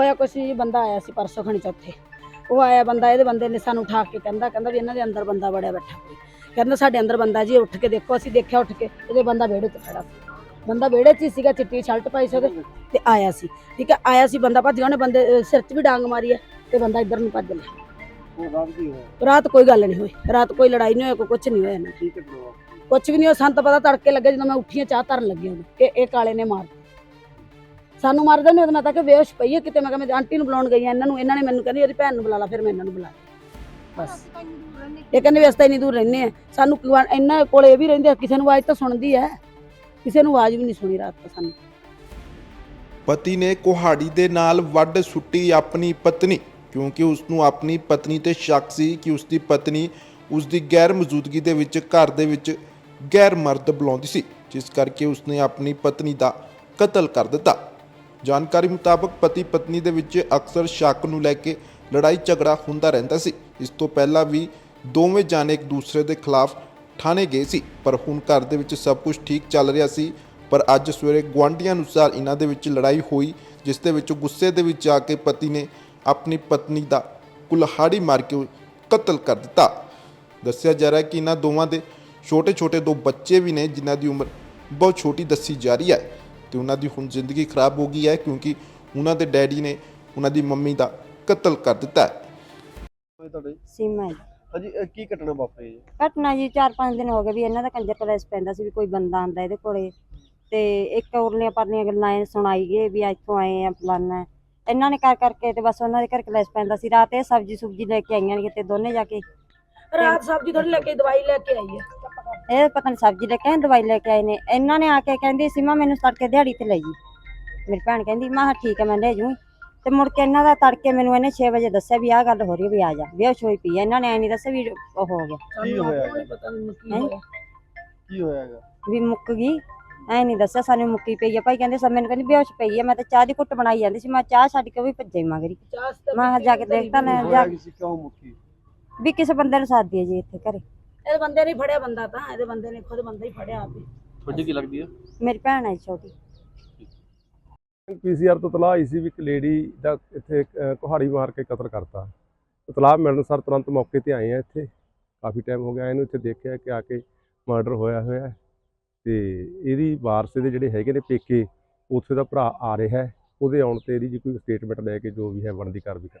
ਹੋਇਆ ਕੁਛ ਜੀ ਬੰਦਾ ਆਇਆ ਸੀ ਪਰਸੋਂ ਖਣੀ ਚੌਥੇ। ਉਹ ਆਇਆ ਬੰਦਾ ਇਹਦੇ ਬੰਦੇ ਨੇ ਸਾਨੂੰ ਉਠਾ ਕੇ ਕਹਿੰਦਾ ਕਹਿੰਦਾ ਵੀ ਇਹਨਾਂ ਦੇ ਅੰਦਰ ਬੰਦਾ ਵੜਿਆ ਬੈਠਾ ਕੋਈ। ਕਹਿੰਦਾ ਸਾਡੇ ਅੰਦਰ ਬੰਦਾ ਜੀ ਉੱਠ ਕੇ ਦੇਖੋ ਅਸੀਂ ਦੇਖਿਆ ਉੱਠ ਕੇ ਇਹਦੇ ਬੰਦਾ ਵਿਹੜੇ 'ਚ ਖੜਾ ਸੀ। ਬੰਦਾ ਵਿਹੜੇ 'ਚ ਹੀ ਸੀਗਾ ਚਿੱਟੀ ਸ਼ਰਟ ਪਾਈ ਸੀ ਉਹਦੇ ਤੇ ਆਇਆ ਸੀ। ਠੀਕ ਹੈ ਆਇਆ ਸੀ ਬੰਦਾ ਭੱਜ ਗਿਆ ਉਹਨੇ ਬੰਦੇ ਅਹ, ਸਿਰ 'ਚ ਵੀ ਡਾਂਗ ਮਾਰੀ ਹੈ ਤੇ ਬੰਦਾ ਇੱਧਰ ਨੂੰ ਭੱਜ ਲਿਆ ਉਹ ਰਾਤ ਕੀ ਹੋਇਆ ਰਾਤ ਕੋਈ ਗੱਲ ਨਹੀਂ ਹੋਈ ਰਾਤ ਕੋਈ ਲੜਾਈ ਨਹੀਂ ਹੋਈ ਕੋਈ ਕੁਝ ਨਹੀਂ ਹੋਇਆ ਇਹਨਾਂ ਠੀਕ ਹੈ ਬਰੋ ਕੁਝ ਵੀ ਨਹੀਂ ਉਹ ਸੰਤ ਪਤਾ ਤੜਕੇ ਲੱਗੇ ਜਦੋਂ ਮੈਂ ਉੱਠੀਆਂ ਚਾਹ ਧਰਨ ਲੱਗੀ ਉਹਨੂੰ ਕਿ ਇਹ ਕਾਲੇ ਨੇ ਮਾਰ ਸਾਨੂੰ ਮਾਰਦੇ ਨੇ ਮੈਂ ਤਾਂ ਕਿ ਬੇਹੋਸ਼ ਪਈ ਹੈ ਕਿਤੇ। ਮੈਂ ਕਿਹਾ ਮੈਂ ਆਂਟੀ ਨੂੰ ਬੁਲਾਉਣ ਗਈ ਆ, ਇਹਨਾਂ ਨੂੰ, ਇਹਨਾਂ ਨੇ ਮੈਨੂੰ ਕਹਿੰਦੀ, ਉਹਦੀ ਭੈਣ ਨੂੰ ਬੁਲਾ ਲਾ, ਫਿਰ ਮੈਂ ਇਹਨਾਂ ਨੂੰ ਬੁਲਾ ਲਿਆ। ਬਸ। ਇਹ ਕਹਿੰਦੇ ਵੀ ਇੰਨੀ ਦੂਰ ਰਹਿੰਦੇ ਆ। ਸਾਨੂੰ ਇਹਨਾਂ ਕੋਲੇ ਇਹ ਵੀ ਰਹਿੰਦੇ ਕਿਸੇ ਨੂੰ ਆਵਾਜ਼ ਤਾਂ ਸੁਣਦੀ ਹੈ ਕਿਸੇ ਨੂੰ ਆਵਾਜ਼ ਵੀ ਨਹੀਂ ਸੁਣੀ ਰਾਤ ਤਾਂ ਸਾਨੂੰ। ਪਤੀ ਨੇ ਕੁਹਾੜੀ ਦੇ ਨਾਲ ਵੱਢ ਸੁੱਟੀ ਆਪਣੀ ਪਤਨੀ, ਕਿਉਂਕਿ ਉਸ ਨੂੰ ਆਪਣੀ ਪਤਨੀ ਤੇ ਸ਼ੱਕ ਸੀ ਕਿ ਉਸ ਦੀ ਪਤਨੀ ਉਸ ਦੀ ਗੈਰ ਮੌਜੂਦਗੀ ਦੇ ਵਿੱਚ, ਘਰ ਦੇ ਵਿੱਚ ਗੈਰ ਮਰਦ ਬੁਲਾਉਂਦੀ ਸੀ, ਜਿਸ ਕਰਕੇ ਉਸ ਨੇ ਆਪਣੀ ਪਤਨੀ ਦਾ ਕਤਲ ਕਰ ਦਿੱਤਾ। ਜਾਣਕਾਰੀ ਮੁਤਾਬਕ ਪਤੀ ਪਤਨੀ ਦੇ ਵਿੱਚ ਅਕਸਰ ਸ਼ੱਕ ਨੂੰ ਲੈ ਕੇ ਲੜਾਈ ਝਗੜਾ ਹੁੰਦਾ ਰਹਿੰਦਾ ਸੀ। ਇਸ ਤੋਂ ਪਹਿਲਾਂ ਵੀ ਦੋਵੇਂ ਜਾਣੇ ਇੱਕ ਦੂਸਰੇ ਦੇ ਖਿਲਾਫ ਥਾਣੇ ਗਏ ਸੀ, ਪਰ ਹੁਣ ਘਰ ਦੇ ਵਿੱਚ ਸਭ ਕੁਝ ਠੀਕ ਚੱਲ ਰਿਹਾ ਸੀ। ਪਰ ਅੱਜ ਸਵੇਰੇ ਗੁਆਂਢੀਆਂ ਅਨੁਸਾਰ ਇਹਨਾਂ ਦੇ ਵਿੱਚ ਲੜਾਈ ਹੋਈ, ਜਿਸ ਦੇ ਵਿੱਚ ਗੁੱਸੇ ਦੇ ਵਿੱਚ ਆ ਕੇ ਪਤੀ ਨੇ ਆਪਣੀ ਪਤਨੀ ਦਾ ਕੁਲਹਾੜੀ ਮਾਰ ਕੇ ਕਤਲ ਕਰ ਦਿੱਤਾ। ਦੱਸਿਆ ਜਾ ਰਿਹਾ ਕਿ ਇਹਨਾਂ ਦੋਵਾਂ ਦੇ ਛੋਟੇ-ਛੋਟੇ ਦੋ ਬੱਚੇ ਵੀ ਨੇ, ਜਿਨ੍ਹਾਂ ਦੀ ਉਮਰ ਬਹੁਤ ਛੋਟੀ ਦੱਸੀ ਜਾ ਰਹੀ ਹੈ। ਤੇ ਉਹਨਾਂ ਦੀ ਹੁਣ ਜ਼ਿੰਦਗੀ ਖਰਾਬ ਹੋ ਗਈ ਹੈ ਕਿਉਂਕਿ ਉਹਨਾਂ ਦੇ ਡੈਡੀ ਨੇ ਉਹਨਾਂ ਦੀ ਮੰਮੀ ਦਾ ਕਤਲ ਕਰ ਦਿੱਤਾ ਹੈ। ਹੋਏ ਤੁਹਾਡੇ? ਸੀਮਾ ਜੀ। ਹਾਂਜੀ ਇਹ ਕੀ ਘਟਨਾ ਵਾਪਰੀ ਜੀ? ਘਟਨਾ ਜੀ 4-5 ਦਿਨ ਹੋ ਗਏ ਵੀ ਇਹਨਾਂ ਦਾ ਕੰਜਰ ਕਲੇਸ਼ ਪੈਂਦਾ ਸੀ ਵੀ ਕੋਈ ਬੰਦਾ ਆਂਦਾ ਇਹਦੇ ਕੋਲੇ। ਤੇ ਇੱਕ ਉਰਲੀਆਂ ਪਰਲੀਆਂ ਗੱਲਾਂ ਇਹ ਸੁਣਾਈ ਗਏ ਵੀ ਇੱਥੋਂ ਆਏ ਆ ਫਲਾਨਾ। ਹੈ। ਇਹਨਾਂ ਨੇ ਕਰ ਕਰਕੇ ਤੇ ਬਸ ਉਹਨਾਂ ਦੇ ਘਰ ਕਲੇਸ਼ ਪੈਂਦਾ ਸੀ। ਰਾਤ ਇਹ ਸਬਜੀ ਸੁਬਜੀ ਲੈ ਕੇ ਆਈਆਂ ਨੇ ਕਿਤੇ ਦੋਨੇ ਜਾ ਕੇ। ਰਾਤ ਸਬਜ਼ੀ ਥੋੜੀ ਲੈ ਕੇ ਦਵਾਈ ਲੈ ਕੇ ਆਈ ਹੈ। ਇਹ ਪਤਾ ਨਹੀਂ ਸਬਜੀ ਲੈ ਕੇ ਆਏ ਦਵਾਈ ਲੈ ਕੇ ਆਏ ਨੇ। ਇਹਨਾਂ ਨੇ ਆ ਕੇ ਕਹਿੰਦੀ ਸੀਮਾ ਮੈਨੂੰ ਤੜਕੇ ਦਿਹਾੜੀ ਤੇ ਲੈ ਜੀ ਮੇਰੀ ਭੈਣ ਕਹਿੰਦੀ ਮੈਂ ਕਿਹਾ ਠੀਕ ਹੈ ਮੈਂ ਲੈ ਜੂ। ਤੇ ਮੁੜ ਕੇ ਇਹਨਾਂ ਦਾ ਤੜਕੇ ਮੈਨੂੰ ਇਹਨੇ 6 ਵਜੇ ਦੱਸਿਆ ਵੀ ਆਹ ਗੱਲ ਹੋ ਰਹੀ ਵੀ ਆ ਜਾ। ਬੇਹੋਸ਼ ਹੋਈ ਪਈ ਹੈ। ਇਹਨਾਂ ਨੇ ਐ ਨਹੀਂ ਦੱਸਿਆ ਵੀ ਉਹ ਹੋ ਗਿਆ। ਕੀ ਹੋਇਆ ਹੈਂ? ਕੀ ਹੈਗਾ? ਵੀ ਮੁੱਕ ਗਈ। ਐ ਨਹੀਂ ਦੱਸਿਆ ਸਾਨੂੰ ਮੁੱਕੀ ਪਈ ਆ ਭਾਈ ਕਹਿੰਦੇ ਸਭ ਮੈਨੂੰ ਕਹਿੰਦੀ ਬੇਹੋਸ਼ ਪਈ ਆ ਮੈਂ ਤਾਂ ਚਾਹ ਦੀ ਘੁੱਟ ਬਣਾਈ ਜਾਂਦੀ ਸੀ। ਮੈਂ ਚਾਹ ਛੱਡ ਕੇ ਉਹ ਵੀ ਭੱਜੇ ਮਗਰੀ। ਮੈਂ ਕਿਹਾ ਜਾ ਕੇ ਦੇਖਦਾ ਨਾ ਹੋਇਆ ਜਾ। ਕੀ ਸੀ? ਕਿਉਂ ਮੁੱਕੀ? ਵੀ ਕਿਸੇ ਬੰਦੇ ਨੂੰ ਸਾਦੀ ਹੈ ਜੀ ਇੱਥੇ ਘਰੇ। ਇਹਦੇ ਬੰਦੇ ਨੇ ਫੜਿਆ ਬੰਦਾ ਤਾਂ ਇਹਦੇ ਬੰਦੇ ਨੇ ਖੁਦ ਬੰਦਾ ਹੀ ਫੜਿਆ ਆਪੇ। ਤੁਹਾਡੀ ਕੀ ਲੱਗਦੀ ਹੈ ਮੇਰੀ ਭੈਣ ਹੈ ਛੋਟੀ। ਪੀਸੀਆਰ ਤੋਂ ਤਲਾਹ ਆਈ ਸੀ ਵੀ ਇੱਕ ਲੇਡੀ ਦਾ ਇੱਥੇ ਕੁਹਾੜੀ ਮਾਰ ਕੇ ਕਤਲ ਕਰਤਾ। ਤਲਾਹ ਮਿਲਣ ਸਰ ਤੁਰੰਤ ਮੌਕੇ ਤੇ ਆਏ ਆ ਇੱਥੇ। ਕਾਫੀ ਟਾਈਮ ਹੋ ਗਿਆ ਇਹਨੂੰ ਇੱਥੇ ਦੇਖਿਆ ਕਿ ਆ ਕੇ ਮਰਡਰ ਹੋਇਆ ਹੋਇਆ ਹੈ। ਤੇ ਇਹਦੀ ਵਾਰਸ ਦੇ ਜਿਹੜੇ ਹੈਗੇ ਨੇ ਪੇਕੇ ਉੱਥੇ ਦਾ ਭਰਾ ਆ ਰਿਹਾ ਹੈ। ਉਹਦੇ ਆਉਣ ਤੇ ਇਹਦੀ ਜੀ ਕੋਈ ਸਟੇਟਮੈਂਟ ਲੈ ਕੇ ਜੋ ਵੀ ਹੈ ਬਣਦੀ ਕਾਰਵਾਈ ਕਰ